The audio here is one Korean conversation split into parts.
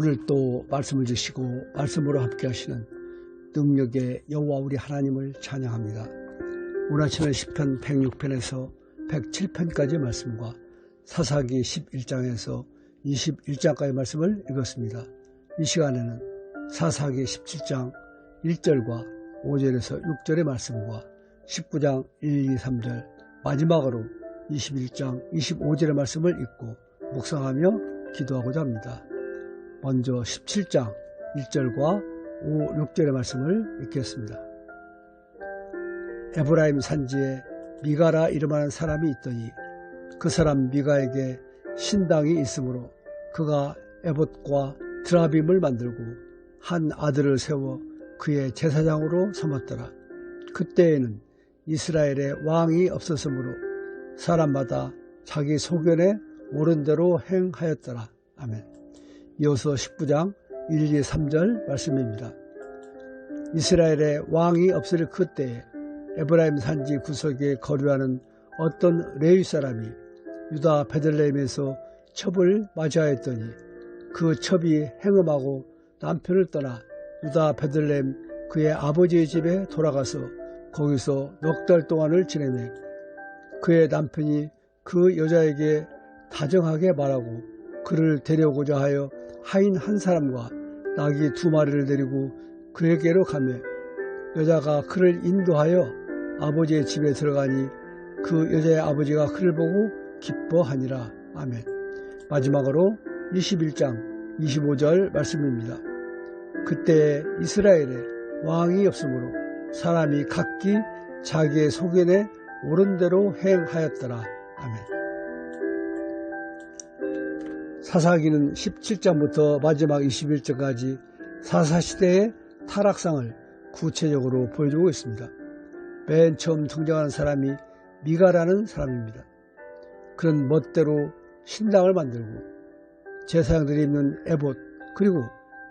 오늘 또 말씀을 주시고 말씀으로 함께 하시는 능력의 여호와 우리 하나님을 찬양합니다. 오늘 아침에 10편 106편에서 107편까지의 말씀과 사사기 11장에서 21장까지 말씀을 읽었습니다. 이 시간에는 사사기 17장 1절과 5절에서 6절의 말씀과 19장 1, 2, 3절 마지막으로 21장 25절의 말씀을 읽고 묵상하며 기도하고자 합니다. 먼저 17장 1절과 5, 6절의 말씀을 읽겠습니다. 에브라임 산지에 미가라 이름하는 사람이 있더니 그 사람 미가에게 신당이 있으므로 그가 에봇과 드라빔을 만들고 한 아들을 세워 그의 제사장으로 삼았더라. 그때에는 이스라엘에 왕이 없었으므로 사람마다 자기 소견에 옳은 대로 행하였더라. 아멘. 이어서 19장 1, 2, 3절 말씀입니다. 이스라엘에 왕이 없을 그때에 에브라임 산지 구석에 거류하는 어떤 레위 사람이 유다 베들레헴에서 첩을 맞이하였더니 그 첩이 행음하고 남편을 떠나 유다 베들레헴 그의 아버지의 집에 돌아가서 거기서 넉 달 동안을 지내매 그의 남편이 그 여자에게 다정하게 말하고 그를 데려오고자 하여 하인 한 사람과 나귀 두 마리를 데리고 그에게로 가며 여자가 그를 인도하여 아버지의 집에 들어가니 그 여자의 아버지가 그를 보고 기뻐하니라. 아멘. 마지막으로 21장 25절 말씀입니다. 그때 이스라엘에 왕이 없으므로 사람이 각기 자기의 소견에 옳은 대로 행하였더라. 아멘. 사사기는 17장부터 마지막 21장까지 사사시대의 타락상을 구체적으로 보여주고 있습니다. 맨 처음 등장하는 사람이 미가라는 사람입니다. 그런 멋대로 신당을 만들고 제사장들이 입는 에봇 그리고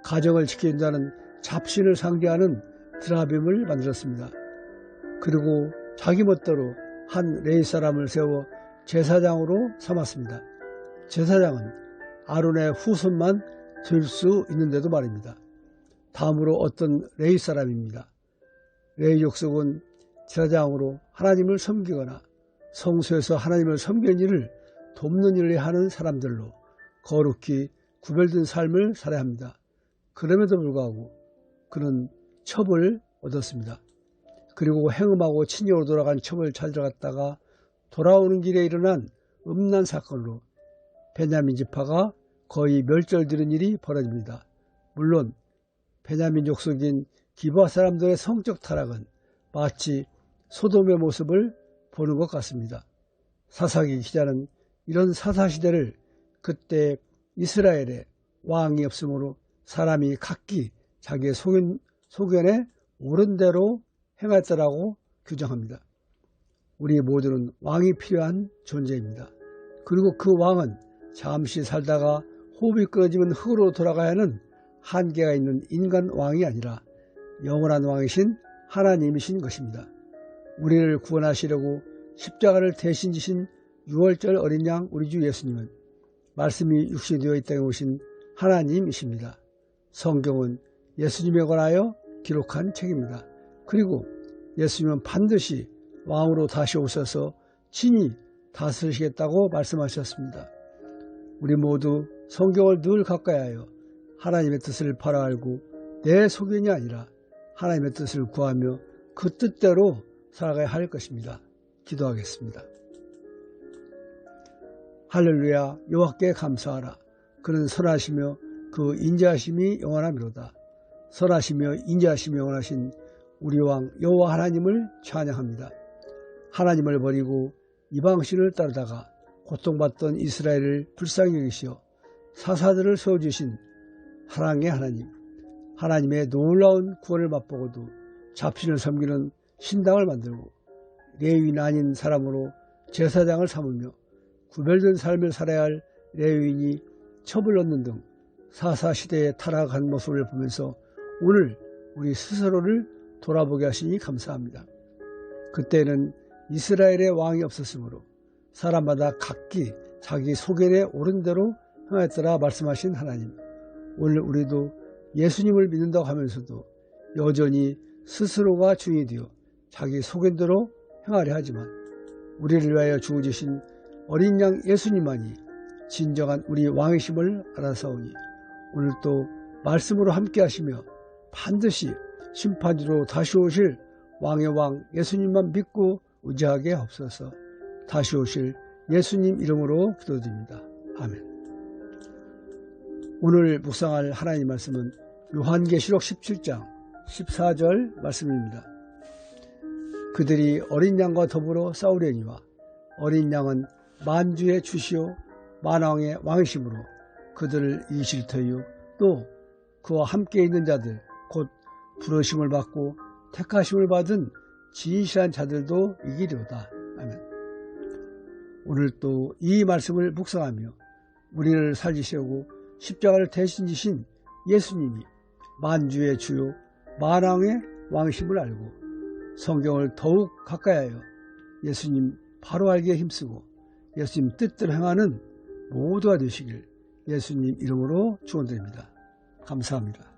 가정을 지킨다는 잡신을 상징하는 드라빔을 만들었습니다. 그리고 자기 멋대로 한 레이 사람을 세워 제사장으로 삼았습니다. 제사장은 아론의 후손만 될수 있는데도 말입니다. 다음으로 어떤 레이 사람입니다. 레이 족속은 제사장으로 하나님을 섬기거나 성소에서 하나님을 섬기는 일을 돕는 일을 하는 사람들로 거룩히 구별된 삶을 살아야 합니다. 그럼에도 불구하고 그는 첩을 얻었습니다. 그리고 행음하고 친정으로 돌아간 첩을 찾으러 갔다가 돌아오는 길에 일어난 음란 사건으로 베냐민 지파가 거의 멸절되는 일이 벌어집니다. 물론 베냐민 족 속인 기부아 사람들의 성적 타락은 마치 소돔의 모습을 보는 것 같습니다. 사사기 기자는 이런 사사시대를 그때 이스라엘에 왕이 없으므로 사람이 각기 자기의 소견, 소견에 옳은 대로 행했다라고 규정합니다. 우리 모두는 왕이 필요한 존재입니다. 그리고 그 왕은 잠시 살다가 호흡이 끊어지면 흙으로 돌아가야 하는 한계가 있는 인간 왕이 아니라 영원한 왕이신 하나님이신 것입니다. 우리를 구원하시려고 십자가를 대신 지신 6월절 어린 양 우리 주 예수님은 말씀이 육신되어 이 땅에 오신 하나님이십니다. 성경은 예수님에 관하여 기록한 책입니다. 그리고 예수님은 반드시 왕으로 다시 오셔서 친히 다스리시겠다고 말씀하셨습니다. 우리 모두 성경을 늘 가까이 하여 하나님의 뜻을 바라 알고 내 소견이 아니라 하나님의 뜻을 구하며 그 뜻대로 살아가야 할 것입니다. 기도하겠습니다. 할렐루야 여호와께 감사하라. 그는 선하시며 그 인자하심이 영원하미로다. 선하시며 인자하심이 영원하신 우리 왕 여호와 하나님을 찬양합니다. 하나님을 버리고 이방신을 따르다가 고통받던 이스라엘을 불쌍히 여기시어 사사들을 세워주신 하랑의 하나님 하나님의 놀라운 구원을 맛보고도 잡신을 섬기는 신당을 만들고 레위인 아닌 사람으로 제사장을 삼으며 구별된 삶을 살아야 할 레위인이 첩을 얻는 등 사사시대에 타락한 모습을 보면서 오늘 우리 스스로를 돌아보게 하시니 감사합니다. 그때는 이스라엘의 왕이 없었으므로 사람마다 각기 자기 소견에 옳은 대로 행하였더라 말씀하신 하나님. 오늘 우리도 예수님을 믿는다고 하면서도 여전히 스스로가 주인이 되어 자기 소견대로 행하려 하지만 우리를 위하여 죽어주신 어린 양 예수님만이 진정한 우리 왕이심을 알아서오니 오늘도 말씀으로 함께 하시며 반드시 심판주로 다시 오실 왕의 왕 예수님만 믿고 의지하게 없어서 다시 오실 예수님 이름으로 기도드립니다. 아멘. 오늘 묵상할 하나님 말씀은 요한계시록 17장 14절 말씀입니다. 그들이 어린 양과 더불어 싸우려니와 어린 양은 만주의 주시오 만왕의 왕이심으로 그들을 이실 터이요 또 그와 함께 있는 자들 곧 부르심을 받고 택하심을 받은 진실한 자들도 이기려다. 아멘. 오늘 또 이 말씀을 묵상하며 우리를 살리시려고 십자가를 대신 지신 예수님이 만주의 주요 만왕의 왕심을 알고 성경을 더욱 가까이하여 예수님 바로 알기에 힘쓰고 예수님 뜻대로 행하는 모두가 되시길 예수님 이름으로 축원드립니다. 감사합니다.